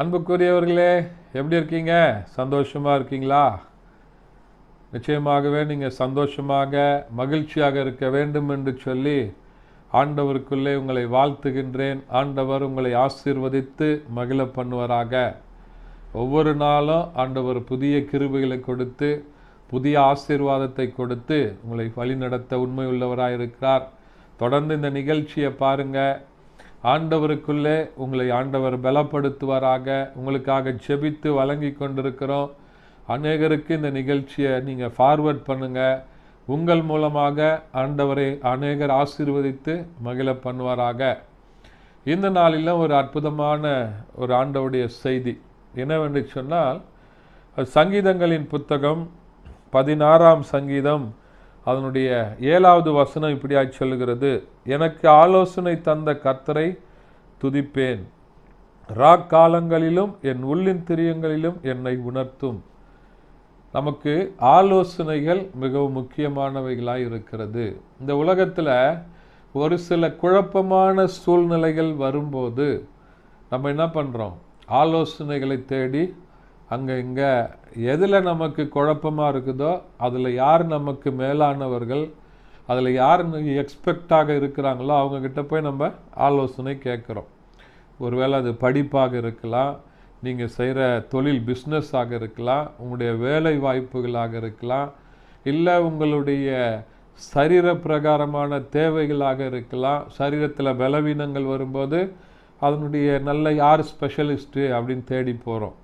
அன்புக்குரியவர்களே எப்படி இருக்கீங்க? சந்தோஷமாக இருக்கீங்களா? நிச்சயமாகவே நீங்கள் சந்தோஷமாக மகிழ்ச்சியாக இருக்க வேண்டும் என்று சொல்லி ஆண்டவருக்குள்ளே உங்களை வாழ்த்துகின்றேன். ஆண்டவர் உங்களை ஆசீர்வதித்து மகிழ பண்ணுவராக. ஒவ்வொரு நாளும் ஆண்டவர் புதிய கிருபைகளை கொடுத்து புதிய ஆசீர்வாதத்தை கொடுத்து உங்களை வழிநடத்த உண்மை உள்ளவராக இருக்கிறார் தொடர்ந்து இந்த நிகழ்ச்சியை பாருங்கள் ஆண்டவருக்குள்ளே உங்களை ஆண்டவர் பலப்படுத்துவாராக உங்களுக்காக செபித்து வழங்கி கொண்டிருக்கிறோம். அநேகருக்கு இந்த நிகழ்ச்சியை நீங்கள் ஃபார்வர்ட் பண்ணுங்கள் உங்கள் மூலமாக ஆண்டவரை அநேகர் ஆசீர்வதித்து மகிழ பண்ணுவாராக. இந்த நாளில் ஒரு அற்புதமான ஒரு ஆண்டவுடைய செய்தி. என்னவென்று சொன்னால் சங்கீதங்களின் புத்தகம் பதினாறாம் சங்கீதம் அதனுடைய ஏழாவது வசனம் இப்படியாக சொல்லுகிறது. எனக்கு ஆலோசனை தந்த கர்த்தரை துதிப்பேன். ராக்காலங்களிலும் என் உள்ளின் திரியங்களிலும் என்னை உணர்த்தும். நமக்கு ஆலோசனைகள் மிகவும் முக்கியமானவைகளாக இருக்கிறது. இந்த உலகத்தில் ஒரு சில குழப்பமான சூழ்நிலைகள் வரும்போது நம்ம என்ன பண்ணுறோம் ஆலோசனைகளை தேடி அங்கே இங்கே எதில் நமக்கு குழப்பமாக இருக்குதோ அதில் யார் நமக்கு மேலானவர்கள் அதில் யார் எக்ஸ்பெக்டாக இருக்கிறாங்களோ அவங்கக்கிட்ட போய் நம்ம ஆலோசனை கேட்குறோம். ஒருவேளை அது படிப்பாக இருக்கலாம் நீங்கள் செய்கிற தொழில் பிஸ்னஸாக இருக்கலாம் உங்களுடைய வேலை வாய்ப்புகளாக இருக்கலாம் இல்லை உங்களுடைய சரீர பிரகாரமான தேவைகளாக இருக்கலாம் சரீரத்தில் பலவீனங்கள் வரும்போது அதனுடைய நல்ல யார் ஸ்பெஷலிஸ்ட்டு அப்படின்னு தேடி போகிறோம்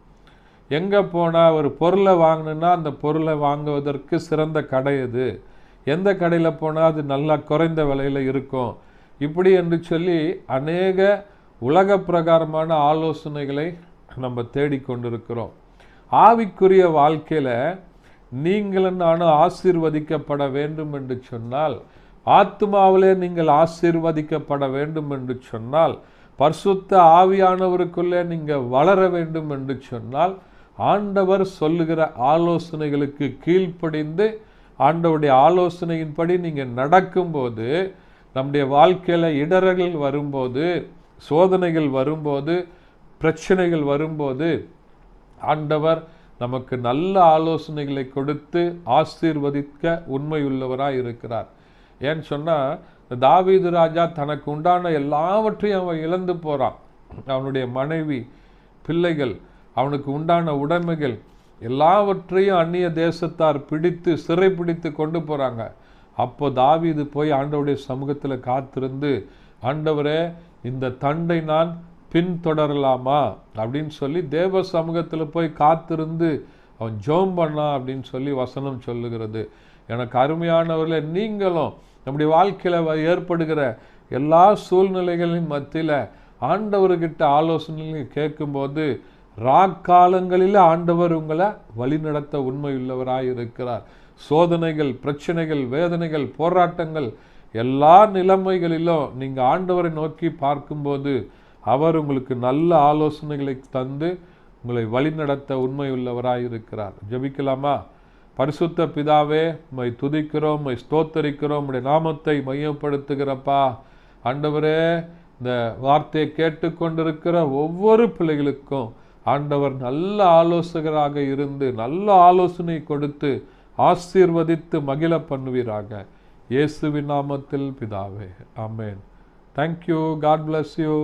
எங்கே போனால் ஒரு பொருளை வாங்கணுன்னா அந்த பொருளை வாங்குவதற்கு சிறந்த கடை எது? எந்த கடையில் போனால் அது நல்லா குறைந்த விலையில் இருக்கும்? இப்படி என்று சொல்லி அநேக உலக பிரகாரமான ஆலோசனைகளை நம்ம தேடிக்கொண்டிருக்கிறோம் ஆவிக்குரிய வாழ்க்கையில் நீங்களும் நானும் ஆசீர்வதிக்கப்பட வேண்டும் என்று சொன்னால் ஆத்மாவிலே நீங்கள் ஆசீர்வதிக்கப்பட வேண்டும் என்று சொன்னால் பர்சுத்த ஆவியானவருக்குள்ளே நீங்கள் வளர வேண்டும் என்று சொன்னால் ஆண்டவர் சொல்லுகிற ஆலோசனைகளுக்கு கீழ்ப்படிந்து ஆண்டவருடைய ஆலோசனையின்படி நீங்கள் நடக்கும்போது நம்முடைய வாழ்க்கையில் இடர்கள் வரும்போது சோதனைகள் வரும்போது பிரச்சனைகள் வரும்போது ஆண்டவர் நமக்கு நல்ல ஆலோசனைகளை கொடுத்து ஆசீர்வதிக்க உண்மையுள்ளவராக இருக்கிறார். ஏன்னு சொன்னால் தாவீது ராஜா தனக்கு உண்டான எல்லாவற்றையும் அவன் இழந்து போகிறான் அவனுடைய மனைவி பிள்ளைகள் அவனுக்கு உண்டான உடைமைகள் எல்லாவற்றையும் அந்நிய தேசத்தார் பிடித்து சிறை பிடித்து கொண்டு போகிறாங்க அப்போ தாவிது போய் ஆண்டவருடைய சமூகத்தில் காத்திருந்து ஆண்டவரே இந்த தண்டை நான் பின்தொடரலாமா? அப்படின்னு சொல்லி தேவ சமூகத்தில் போய் காத்திருந்து அவன் ஜோம் பண்ணான் அப்படின்னு சொல்லி வசனம் சொல்லுகிறது. எனக்கு அருமையானவர்களே நீங்களும் நம்முடைய வாழ்க்கையில் ஏற்படுகிற எல்லா சூழ்நிலைகளின் மத்தியில் ஆண்டவர்கிட்ட ஆலோசனைகள் கேட்கும்போது ராக்காலங்களில் ஆண்டவர் உங்களை வழிநடத்த உண்மையுள்ளவராய் இருக்கிறார் சோதனைகள் பிரச்சனைகள் வேதனைகள் போராட்டங்கள் எல்லா நிலைமைகளிலும் நீங்கள் ஆண்டவரை நோக்கி பார்க்கும்போது அவர் உங்களுக்கு நல்ல ஆலோசனைகளை தந்து உங்களை வழிநடத்த உண்மையுள்ளவராய் இருக்கிறார் ஜபிக்கலாமா? பரிசுத்த பிதாவே மை துதிக்கிறோம் மை ஸ்தோத்தரிக்கிறோம் உடைய நாமத்தை மையப்படுத்துகிறப்பா. ஆண்டவரே இந்த வார்த்தையை கேட்டுக்கொண்டிருக்கிற ஒவ்வொரு பிள்ளைகளுக்கும் ஆண்டவர் நல்ல ஆலோசகராக இருந்து நல்ல ஆலோசனை கொடுத்து ஆசீர்வதித்து மகிழ பண்ணுவீராக. இயேசுவின் நாமத்தில் பிதாவே ஆமேன். Thank you God bless you